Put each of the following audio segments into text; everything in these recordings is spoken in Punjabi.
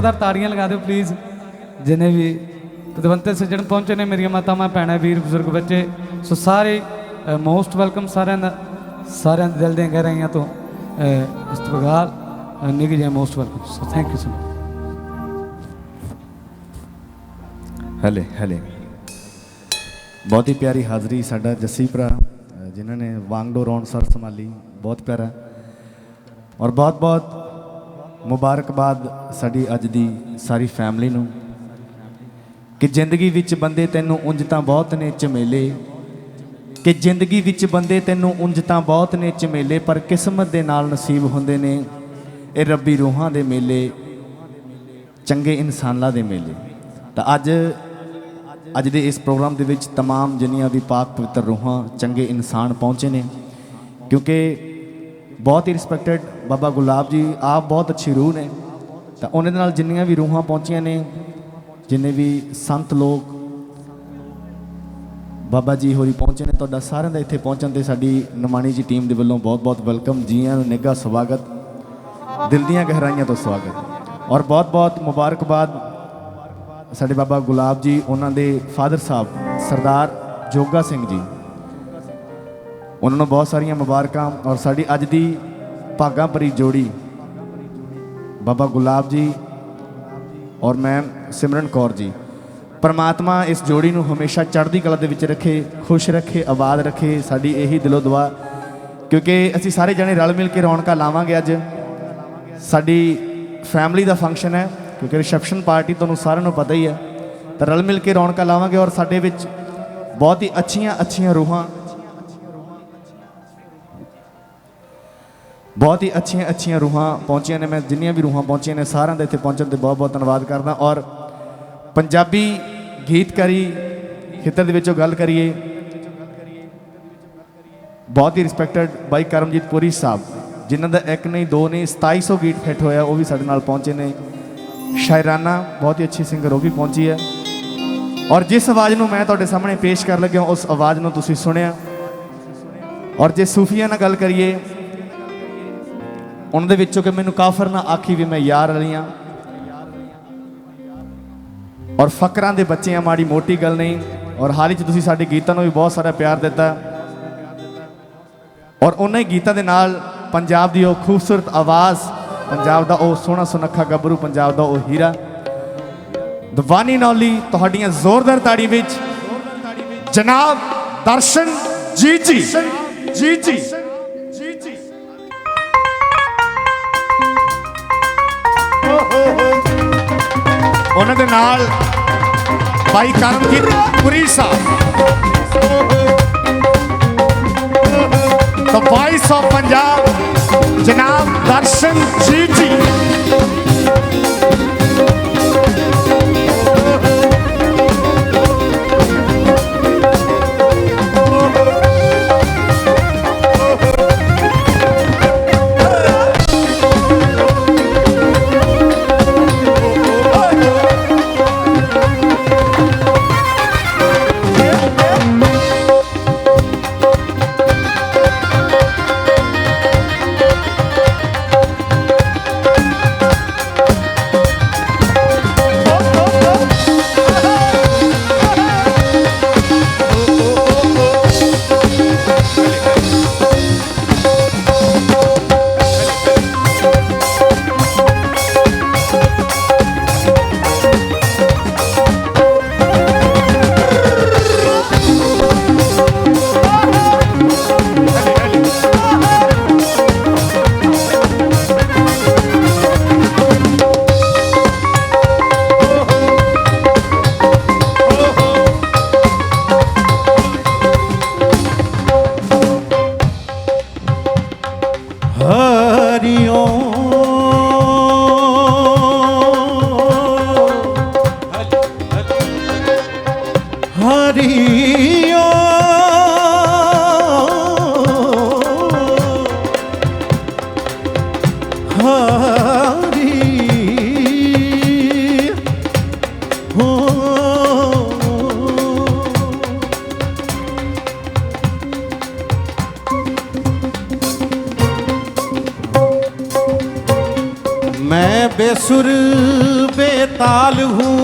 ਜ਼ੋਰਦਾਰ ਤਾੜੀਆਂ ਲਗਾ ਦਿਓ ਪਲੀਜ਼ ਜਿਨੇ ਵੀ ਪਦਵੰਤੇ ਸੱਜਣ ਪਹੁੰਚੇ ਨੇ ਮੇਰੀਆਂ ਮਾਤਾਵਾਂ ਭੈਣਾਂ ਵੀਰ ਬਜ਼ੁਰਗ ਬੱਚੇ ਸੋ ਸਾਰੇ ਮੋਸਟ ਵੈਲਕਮ ਸਾਰਿਆਂ ਦਾ ਸਾਰਿਆਂ ਦੇ ਦਿਲ ਦੀਆਂ ਗਹਿਰਾਈਆਂ ਤੋਂ ਅਹ, ਇਸਤਕਬਾਲ ਨਿੱਘ ਜਿਹਾ most welcome so thank you so much ਹਲੇ ਹਲੇ ਬਹੁਤ ਹੀ ਪਿਆਰੀ ਹਾਜ਼ਰੀ ਸਾਡਾ ਜੱਸੀ ਭਰਾ ਅ, ਜਿਨ੍ਹਾਂ ਨੇ ਵਾਂਗਡੋ ਰੌਣ ਸਰ ਸੰਭਾਲੀ ਬਹੁਤ ਪਿਆਰਾ ਔਰ ਬਹੁਤ ਬਹੁਤ ਮੁਬਾਰਕਬਾਦ ਸਾਡੀ ਅੱਜ ਦੀ ਸਾਰੀ ਫੈਮਿਲੀ ਨੂੰ ਕਿ ਜ਼ਿੰਦਗੀ ਵਿੱਚ ਬੰਦੇ ਤੈਨੂੰ ਉਂਝ ਤਾਂ ਬਹੁਤ ਨੇ ਝਮੇਲੇ ਕਿ ਜ਼ਿੰਦਗੀ ਵਿੱਚ ਬੰਦੇ ਤੈਨੂੰ ਉਂਝ ਤਾਂ ਬਹੁਤ ਨੇ ਝਮੇਲੇ ਪਰ ਕਿਸਮਤ ਦੇ ਨਾਲ ਨਸੀਬ ਹੁੰਦੇ ਨੇ ਇਹ ਰੱਬੀ ਰੂਹਾਂ ਦੇ ਮੇਲੇ ਚੰਗੇ ਇਨਸਾਨਾਂ ਦੇ ਮੇਲੇ ਤਾਂ ਅੱਜ ਅੱਜ ਦੇ ਇਸ ਪ੍ਰੋਗਰਾਮ ਦੇ ਵਿੱਚ तमाम ਜਿੰਨੀਆਂ ਵੀ ਪਾਕ ਪਵਿੱਤਰ ਰੂਹਾਂ ਚੰਗੇ ਇਨਸਾਨ ਪਹੁੰਚੇ ਨੇ ਕਿਉਂਕਿ ਬਹੁਤ ਹੀ ਰਿਸਪੈਕਟਡ ਬਾਬਾ ਗੁਲਾਬ ਜੀ, ਆਪ ਬਹੁਤ ਅੱਛੀ ਰੂਹ ਨੇ। ਤਾਂ ਉਹਨਾਂ ਦੇ ਨਾਲ ਜਿੰਨੀਆਂ ਵੀ ਰੂਹਾਂ ਪਹੁੰਚੀਆਂ ਨੇ, ਜਿੰਨੇ ਵੀ ਸੰਤ ਲੋਕ ਬਾਬਾ ਜੀ ਹੋਰੀ ਪਹੁੰਚੇ ਨੇ, ਤੁਹਾਡਾ ਸਾਰਿਆਂ ਦਾ ਇੱਥੇ ਪਹੁੰਚਣ ਤੇ ਸਾਡੀ ਨਮਾਣੀ ਜੀ ਟੀਮ ਦੇ ਵੱਲੋਂ ਬਹੁਤ-ਬਹੁਤ ਵੈਲਕਮ ਜੀਆਂ ਨੂੰ ਨਿੱਘਾ ਸਵਾਗਤ, ਦਿਲ ਦੀਆਂ ਗਹਿਰਾਈਆਂ ਤੋਂ ਸਵਾਗਤ। ਔਰ ਬਹੁਤ-ਬਹੁਤ ਮੁਬਾਰਕਬਾਦ ਸਾਡੇ ਬਾਬਾ ਗੁਲਾਬ ਜੀ, ਉਹਨਾਂ ਦੇ ਫਾਦਰ ਸਾਹਿਬ, ਸਰਦਾਰ ਜੋਗਾ ਸਿੰਘ ਜੀ। ਉਹਨਾਂ ਨੂੰ ਬਹੁਤ ਸਾਰੀਆਂ ਮੁਬਾਰਕਾਂ ਔਰ ਸਾਡੀ ਅੱਜ ਦੀ ਭਾਗਾਂ ਭਰੀ ਜੋੜੀ ਬਾਬਾ ਗੁਲਾਬ ਜੀ ਔਰ ਮੈਮ ਸਿਮਰਨ ਕੌਰ ਜੀ। ਪਰਮਾਤਮਾ ਇਸ ਜੋੜੀ ਨੂੰ ਹਮੇਸ਼ਾ ਚੜ੍ਹਦੀ ਕਲਾ ਦੇ ਵਿੱਚ ਰੱਖੇ, ਖੁਸ਼ ਰੱਖੇ, ਆਬਾਦ ਰੱਖੇ, ਸਾਡੀ ਇਹੀ ਦਿਲੋਂ ਦੁਆ। ਕਿਉਂਕਿ ਅਸੀਂ ਸਾਰੇ ਜਣੇ ਰਲ ਮਿਲ ਕੇ ਰੌਣਕਾਂ ਲਾਵਾਂਗੇ ਅੱਜ। ਸਾਡੀ ਫੈਮਿਲੀ ਦਾ ਫੰਕਸ਼ਨ ਹੈ, ਕਿਉਂਕਿ ਰਿਸੈਪਸ਼ਨ ਪਾਰਟੀ ਤੁਹਾਨੂੰ ਸਾਰਿਆਂ ਨੂੰ ਪਤਾ ਹੀ ਹੈ। ਤਾਂ ਰਲ ਮਿਲ ਕੇ ਰੌਣਕਾਂ ਲਾਵਾਂਗੇ ਔਰ ਸਾਡੇ ਵਿੱਚ ਬਹੁਤ ਹੀ ਅੱਛੀਆਂ ਅੱਛੀਆਂ ਰੂਹਾਂ ਬਹੁਤ ਹੀ ਅੱਛੀਆਂ ਅੱਛੀਆਂ ਰੂਹਾਂ ਪਹੁੰਚੀਆਂ ਨੇ। ਮੈਂ ਜਿੰਨੀਆਂ ਵੀ ਰੂਹਾਂ ਪਹੁੰਚੀਆਂ ਨੇ, ਸਾਰਿਆਂ ਦਾ ਇੱਥੇ ਪਹੁੰਚਣ ਤੇ ਬਹੁਤ ਬਹੁਤ ਧੰਨਵਾਦ ਕਰਦਾ। ਔਰ ਪੰਜਾਬੀ ਗੀਤਕਾਰੀ ਖੇਤਰ ਦੇ ਵਿੱਚੋਂ ਗੱਲ ਕਰੀਏ, ਬਹੁਤ ਹੀ ਰਿਸਪੈਕਟਡ ਬਾਈ ਕਰਮਜੀਤ ਪੁਰੀ ਸਾਹਿਬ, ਜਿਨ੍ਹਾਂ ਦਾ ਇੱਕ ਨਹੀਂ, ਦੋ ਨਹੀਂ 2700 ਗੀਤ ਫਿੱਟ ਹੋਇਆ, ਉਹ ਵੀ ਸਾਡੇ ਨਾਲ ਪਹੁੰਚੇ ਨੇ। ਸ਼ਾਇਰਾਨਾ, ਬਹੁਤ ਹੀ ਅੱਛੀ ਸਿੰਗਰ ਉਹ ਵੀ ਪਹੁੰਚੀ ਹੈ। ਔਰ ਜਿਸ ਆਵਾਜ਼ ਨੂੰ ਮੈਂ ਤੁਹਾਡੇ ਸਾਹਮਣੇ ਪੇਸ਼ ਕਰਨ ਲੱਗਿਆ, ਉਸ ਆਵਾਜ਼ ਨੂੰ ਤੁਸੀਂ ਸੁਣਿਆ। ਔਰ ਜੇ ਸੂਫੀਆ ਨਾਲ ਗੱਲ ਕਰੀਏ ਉਹਨਾਂ ਦੇ ਵਿੱਚੋਂ ਕਿ ਮੈਨੂੰ ਕਾਫਰ ਨਾ ਆਖੀ ਵੀ ਮੈਂ ਯਾਰ ਰਲੀਆਂ ਔਰ ਫਕਰਾਂ ਦੇ ਬੱਚੇ ਆ, ਮਾੜੀ ਮੋਟੀ ਗੱਲ ਨਹੀਂ। ਔਰ ਹਾਲ ਹੀ ਚ ਤੁਸੀਂ ਸਾਡੇ ਗੀਤਾਂ ਨੂੰ ਵੀ ਬਹੁਤ ਸਾਰਾ ਪਿਆਰ ਦਿੱਤਾ। ਔਰ ਉਹਨਾਂ ਹੀ ਗੀਤਾਂ ਦੇ ਨਾਲ ਪੰਜਾਬ ਦੀ ਉਹ ਖੂਬਸੂਰਤ ਆਵਾਜ਼, ਪੰਜਾਬ ਦਾ ਉਹ ਸੋਹਣਾ ਸੁਨੱਖਾ ਗੱਭਰੂ, ਪੰਜਾਬ ਦਾ ਉਹ ਹੀਰਾ। ਦਵਾਨੀ ਨੌਲੀ ਤੁਹਾਡੀਆਂ ਜ਼ੋਰਦਾਰ ਤਾੜੀ ਵਿੱਚ ਜਨਾਬ ਦਰਸ਼ਨ ਜੀ ਜੀ ਜੀ ਜੀ ਜੀ। ਉਹਨਾਂ ਦੇ ਨਾਲ ਭਾਈ ਕਰਮਜੀਤ ਪੁਰੀ ਸਾਹਿਬ। The voice of ਪੰਜਾਬ ਜਨਾਬ ਦਰਸ਼ਨ ਜੀ ਜੀ। ਹਾਰੀ ਹੋ ਮੈਂ ਬੇਸੁਰ ਬੇਤਾਲ ਹੂੰ।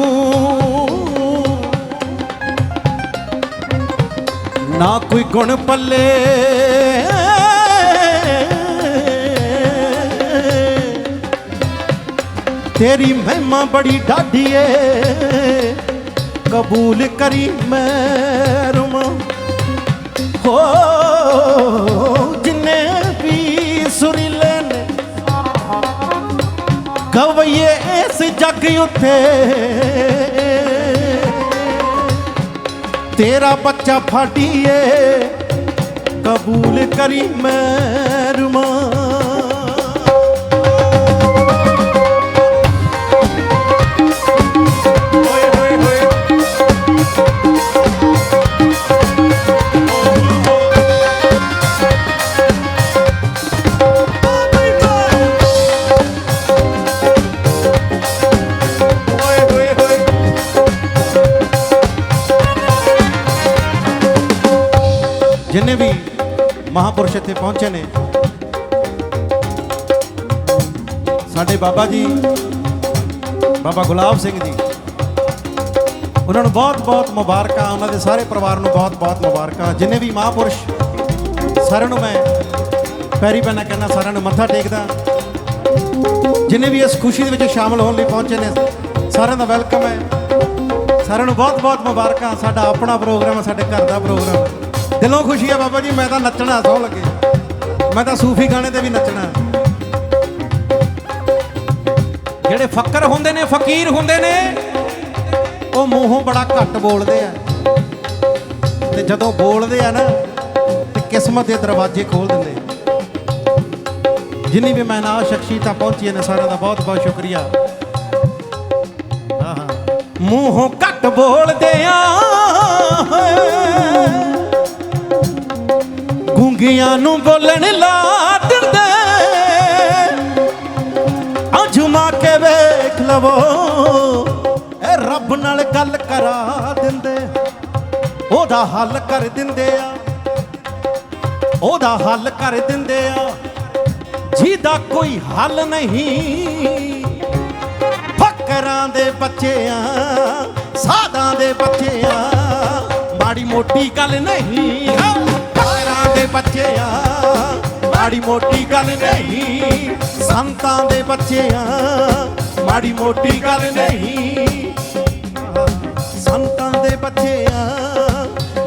ਨਾ ਕੋਈ ਗੁਣ ਪੱਲੇ ਤੇਰੀ ਮਹਿਮਾ ਬੜੀ ਢਾਢੀਏ ਕਬੂਲ ਕਰੀ ਮਹਿਰਮ ਹੋ, ਜਿੰਨੇ ਵੀ ਸੁਰੀਲੇ ਨੇ, ਗਵਈਏ ਇਸ ਜੱਗ ਉੱਤੇ। ਤੇਰਾ ਬੱਚਾ ਫਾਟੀਏ, ਕਬੂਲ ਕਰੀ ਮਹਿਰਮਾ ਜਿੰਨੇ ਵੀ ਮਹਾਪੁਰਸ਼ ਇੱਥੇ ਪਹੁੰਚੇ ਨੇ, ਸਾਡੇ ਬਾਬਾ ਜੀ, ਬਾਬਾ ਗੁਲਾਬ ਸਿੰਘ ਜੀ, ਉਹਨਾਂ ਨੂੰ ਬਹੁਤ ਬਹੁਤ ਮੁਬਾਰਕਾਂ, ਉਹਨਾਂ ਦੇ ਸਾਰੇ ਪਰਿਵਾਰ ਨੂੰ ਬਹੁਤ ਬਹੁਤ ਮੁਬਾਰਕਾਂ। ਜਿੰਨੇ ਵੀ ਮਹਾਪੁਰਸ਼, ਸਾਰਿਆਂ ਨੂੰ ਮੈਂ ਪੈਰੀ ਪੈਣਾ ਕਹਿੰਦਾ, ਸਾਰਿਆਂ ਨੂੰ ਮੱਥਾ ਟੇਕਦਾ। ਜਿੰਨੇ ਵੀ ਇਸ ਖੁਸ਼ੀ ਦੇ ਵਿੱਚ ਸ਼ਾਮਲ ਹੋਣ ਲਈ ਪਹੁੰਚੇ ਨੇ, ਸਾਰਿਆਂ ਦਾ ਵੈਲਕਮ ਹੈ। ਸਾਰਿਆਂ ਨੂੰ ਬਹੁਤ-ਬਹੁਤ ਮੁਬਾਰਕਾਂ, ਸਾਡਾ ਆਪਣਾ ਪ੍ਰੋਗਰਾਮ ਹੈ, ਸਾਡੇ ਘਰ ਦਾ ਪ੍ਰੋਗਰਾਮ ਹੈ। ਦਿਲੋਂ ਖੁਸ਼ੀ ਹੈ ਬਾਬਾ ਜੀ, ਮੈਂ ਤਾਂ ਨੱਚਣਾ ਸੌ ਲੱਗੇ। ਮੈਂ ਤਾਂ ਸੂਫੀ ਗਾਣੇ ਤੇ ਵੀ ਨੱਚਣਾ। ਜਿਹੜੇ ਫੱਕਰ ਹੁੰਦੇ ਨੇ, ਫਕੀਰ ਹੁੰਦੇ ਨੇ, ਉਹ ਮੂੰਹੋਂ ਬੜਾ ਘੱਟ ਬੋਲਦੇ ਆ। ਤੇ ਜਦੋਂ ਬੋਲਦੇ ਆ ਨਾ, ਤੇ ਕਿਸਮਤ ਦੇ ਦਰਵਾਜ਼ੇ ਖੋਲ ਦਿੰਦੇ। ਜਿੰਨੀ ਵੀ ਮੈਂ ਨਾ ਸ਼ਖਸੀਅਤਾਂ ਪਹੁੰਚੀਆਂ ਨੇ ਸਾਰਿਆਂ ਦਾ ਬਹੁਤ ਬਹੁਤ ਸ਼ੁਕਰੀਆ। ਹਾਂ। ਮੂੰਹੋਂ ਘੱਟ ਬੋਲਦੇ ਆ। ਗੁੰਗੀਆਂ ਨੂੰ ਬੋਲਣ ਲਾ ਦਿੰਦੇ। ਅਜਮਾ ਕੇ ਵੇਖ ਲਵੋ, ਇਹ ਰੱਬ ਨਾਲ ਗੱਲ ਕਰਾ ਦਿੰਦੇ। ਉਹਦਾ ਹੱਲ ਕਰ ਦਿੰਦੇ ਆ, ਉਹਦਾ ਹੱਲ ਕਰ ਦਿੰਦੇ ਆ, ਜਿਹਦਾ ਕੋਈ ਹੱਲ ਨਹੀਂ। ਫਕਰਾਂ ਦੇ ਬੱਚਿਆਂ ਸਾਦਾਂ ਦੇ ਬੱਚਿਆਂ, ਮਾੜੀ ਮੋਟੀ ਗੱਲ ਨਹੀਂ। ਫਕਰਾਂ ਦੇ ਬੱਚਿਆਂ, ਮਾੜੀ ਮੋਟੀ ਗੱਲ ਨਹੀਂ, ਸੰਤਾਂ ਦੇ ਬੱਚਿਆਂ, ਮਾੜੀ ਮੋਟੀ ਗੱਲ ਨਹੀਂ। ਸੰਤਾਂ ਦੇ ਬੱਚਿਆਂ,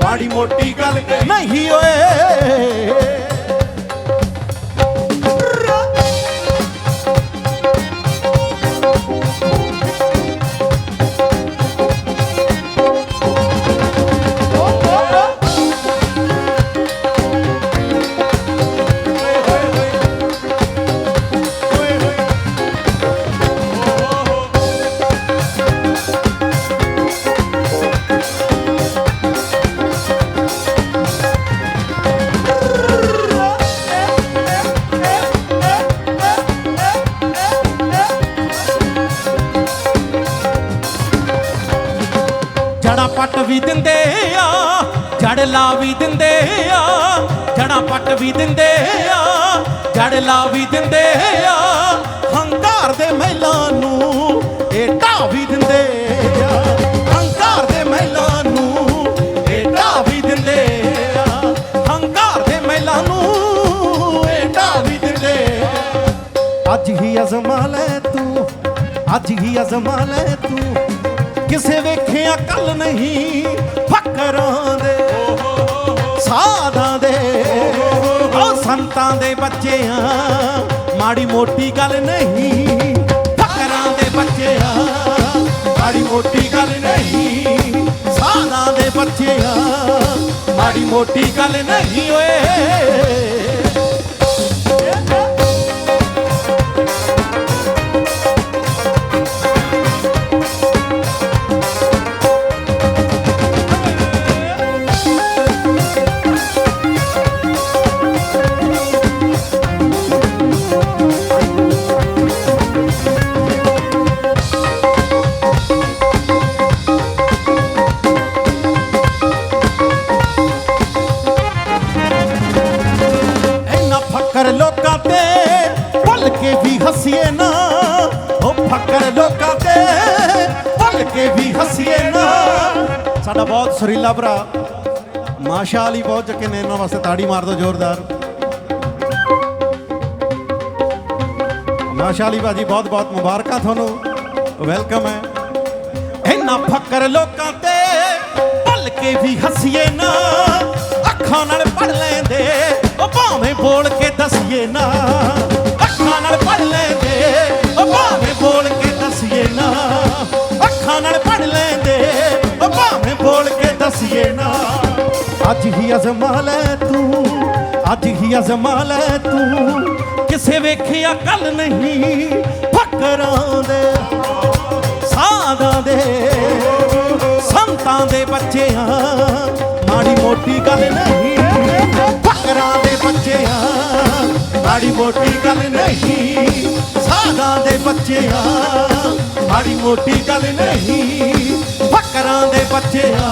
ਮਾੜੀ ਮੋਟੀ ਗੱਲ ਨਹੀਂ ਓਏ। ਜੜ ਲਾ ਵੀ ਦਿੰਦੇ ਆ, ਜੜਾ ਪੱਟ ਵੀ ਦਿੰਦੇ ਆ, ਜੜ ਲਾ ਵੀ ਦਿੰਦੇ ਆ। ਹੰਕਾਰ ਦੇ ਮਹਿਲਾਂ ਨੂੰ ਇਹ ਢਾ ਵੀ ਦਿੰਦੇ ਆ। ਹੰਕਾਰ ਦੇ ਮਹਿਲਾਂ ਨੂੰ ਇਹ ਢਾ ਵੀ ਦਿੰਦੇ ਆ। ਹੰਕਾਰ ਦੇ ਮਹਿਲਾਂ ਨੂੰ ਇਹ ਢਾ ਵੀ ਦਿੰਦੇ ਆ। ਅੱਜ ਹੀ ਅਜ਼ਮਾ ਲੈ ਤੂੰ, ਅੱਜ ਹੀ ਅਜ਼ਮਾ ਲੈ ਤੂੰ। ਕਿਸੇ ਵੇਖਿਆ ਕੱਲ ਨਹੀਂ, ਫਕਰਾਂ ਦੇ। ਸਾਧਾਂ ਦੇ। ਉਹ ਸੰਤਾਂ ਦੇ ਬੱਚਿਆਂ ਮਾੜੀ ਮੋਟੀ ਗੱਲ ਨਹੀਂ। ਫਕਰਾਂ ਦੇ ਬੱਚਿਆਂ ਮਾੜੀ ਮੋਟੀ ਗੱਲ ਨਹੀਂ। ਸਾਧਾਂ ਦੇ ਬੱਚਿਆਂ ਮਾੜੀ ਮੋਟੀ ਗੱਲ ਨਹੀਂ ਓਏ। ਸੁਰੀਲਾ ਭਰਾ। ਮਾਸ਼ਾ ਅਲੀ ਪਹੁੰਚ ਚੁੱਕੇ ਨੇ, ਇਹਨਾਂ ਵਾਸਤੇ ਤਾੜੀ ਮਾਰ ਦਿਓ ਜ਼ੋਰਦਾਰ। ਮਾਸ਼ਾ ਅਲੀ ਭਾਜੀ, ਬਹੁਤ ਬਹੁਤ ਮੁਬਾਰਕਾਂ ਤੁਹਾਨੂੰ। ਵੈਲਕਮ ਹੈ। ਇਹਨਾਂ ਫੱਕਰ ਲੋਕਾਂ ਤੇ ਭੁੱਲ ਕੇ ਵੀ ਹੱਸੀਏ ਨਾ। ਅੱਖਾਂ ਨਾਲ ਪੜ ਲੈਂਦੇ, ਉਹ ਭਾਵੇਂ ਬੋਲ ਕੇ ਦਸੀਏ ਨਾ। ਬੋਲ ਨਾ। ਅੱਜ ਹੀ ਅਜ਼ਮਾ ਲੈ ਤੂੰ, ਅੱਜ ਹੀ ਅਜ਼ਮਾ ਲੈ ਤੂੰ। ਕਿਸੇ ਵੇਖਿਆ ਕੱਲ ਨਹੀਂ, ਫੱਕਰਾਂ ਦੇ, ਸਾਧਾਂ ਦੇ, ਸੰਤਾਂ ਦੇ ਬੱਚਿਆਂ। ਮਾੜੀ ਮੋਟੀ ਗੱਲ ਨਹੀਂ, ਫਕਰਾਂ ਦੇ ਬੱਚਿਆਂ। ਮਾੜੀ ਮੋਟੀ ਗੱਲ ਨਹੀਂ, ਸਾਧਾਂ ਦੇ ਬੱਚਿਆਂ। ਮਾੜੀ ਮੋਟੀ ਗੱਲ ਨਹੀਂ ਫਕਰਾਂ ਦੇ ਬੱਚਿਆਂ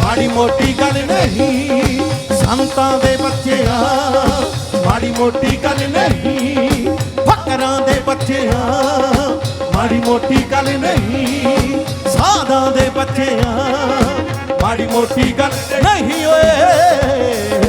ਮਾੜੀ ਮੋਟੀ ਗੱਲ ਨਹੀਂ, ਸੰਤਾਂ ਦੇ ਬੱਚਿਆਂ ਮਾੜੀ ਮੋਟੀ ਗੱਲ ਨਹੀਂ, ਫਕਰਾਂ ਦੇ ਬੱਚਿਆਂ ਮਾੜੀ ਮੋਟੀ ਗੱਲ ਨਹੀਂ, ਸਾਧਾਂ ਦੇ ਬੱਚਿਆਂ ਮਾੜੀ ਮੋਟੀ ਗੱਲ ਨਹੀਂ ਓਏ।